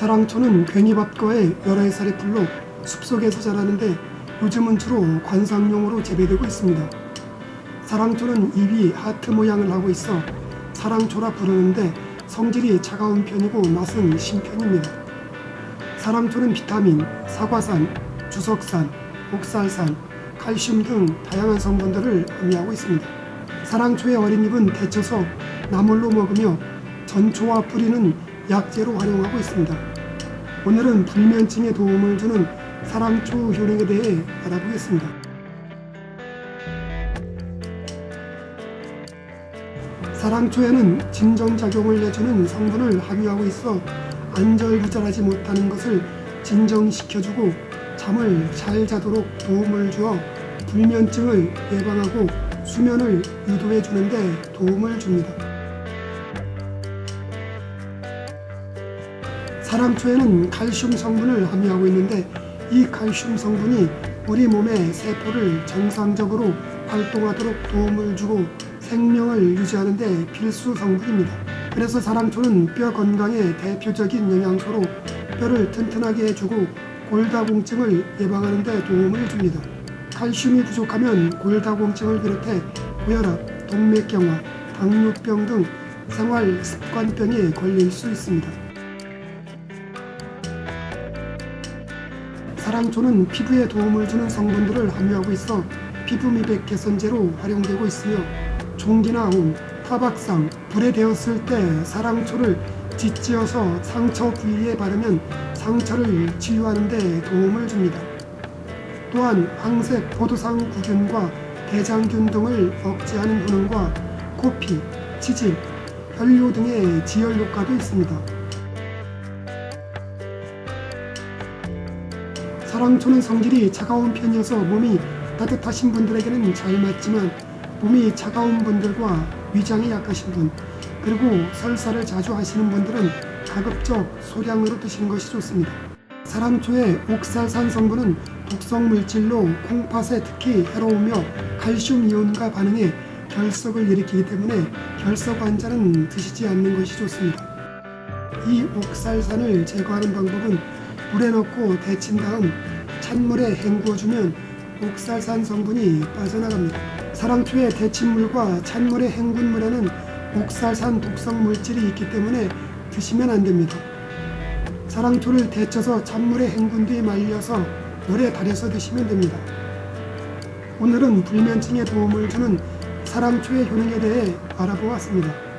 사랑초는 괜히밥과의 여러 해살의 풀로 숲속에서 자라는데 요즘은 주로 관상용으로 재배되고 있습니다. 사랑초는 잎이 하트 모양을 하고 있어 사랑초라 부르는데 성질이 차가운 편이고 맛은 신 편입니다. 사랑초는 비타민, 사과산, 주석산, 옥살산, 칼슘 등 다양한 성분들을 함유하고 있습니다. 사랑초의 어린 잎은 데쳐서 나물로 먹으며 전초와 뿌리는 약재로 활용하고 있습니다. 오늘은 불면증에 도움을 주는 사랑초 효능에 대해 알아보겠습니다. 사랑초에는 진정작용을 내주는 성분을 함유하고 있어 안절부절하지 못하는 것을 진정시켜주고 잠을 잘 자도록 도움을 주어 불면증을 예방하고 수면을 유도해 주는데 도움을 줍니다. 사랑초에는 칼슘 성분을 함유하고 있는데 이 칼슘 성분이 우리 몸의 세포를 정상적으로 활동하도록 도움을 주고 생명을 유지하는 데 필수 성분입니다. 그래서 사랑초는 뼈 건강의 대표적인 영양소로 뼈를 튼튼하게 해주고 골다공증을 예방하는 데 도움을 줍니다. 칼슘이 부족하면 골다공증을 비롯해 고혈압, 동맥경화, 당뇨병 등 생활 습관병에 걸릴 수 있습니다. 사랑초는 피부에 도움을 주는 성분들을 함유하고 있어 피부 미백 개선제로 활용되고 있으며 종기나 운, 타박상, 불에 데웠을 때 사랑초를 짓지어서 상처 부위에 바르면 상처를 치유하는 데 도움을 줍니다. 또한 황색 포도상 구균과 대장균 등을 억제하는 효능과 코피, 치질, 혈뇨 등의 지혈 효과도 있습니다. 사랑초는 성질이 차가운 편이어서 몸이 따뜻하신 분들에게는 잘 맞지만 몸이 차가운 분들과 위장이 약하신 분 그리고 설사를 자주 하시는 분들은 가급적 소량으로 드시는 것이 좋습니다. 사랑초의 옥살산 성분은 독성 물질로 콩팥에 특히 해로우며 칼슘 이온과 반응해 결석을 일으키기 때문에 결석 환자는 드시지 않는 것이 좋습니다. 이 옥살산을 제거하는 방법은 물에 넣고 데친 다음 찬물에 헹구어주면 옥살산 성분이 빠져나갑니다. 사랑초의 데친 물과 찬물에 헹군 물에는 옥살산 독성 물질이 있기 때문에 드시면 안 됩니다. 사랑초를 데쳐서 찬물에 헹군 뒤 말려서 물에 달여서 드시면 됩니다. 오늘은 불면증에 도움을 주는 사랑초의 효능에 대해 알아보았습니다.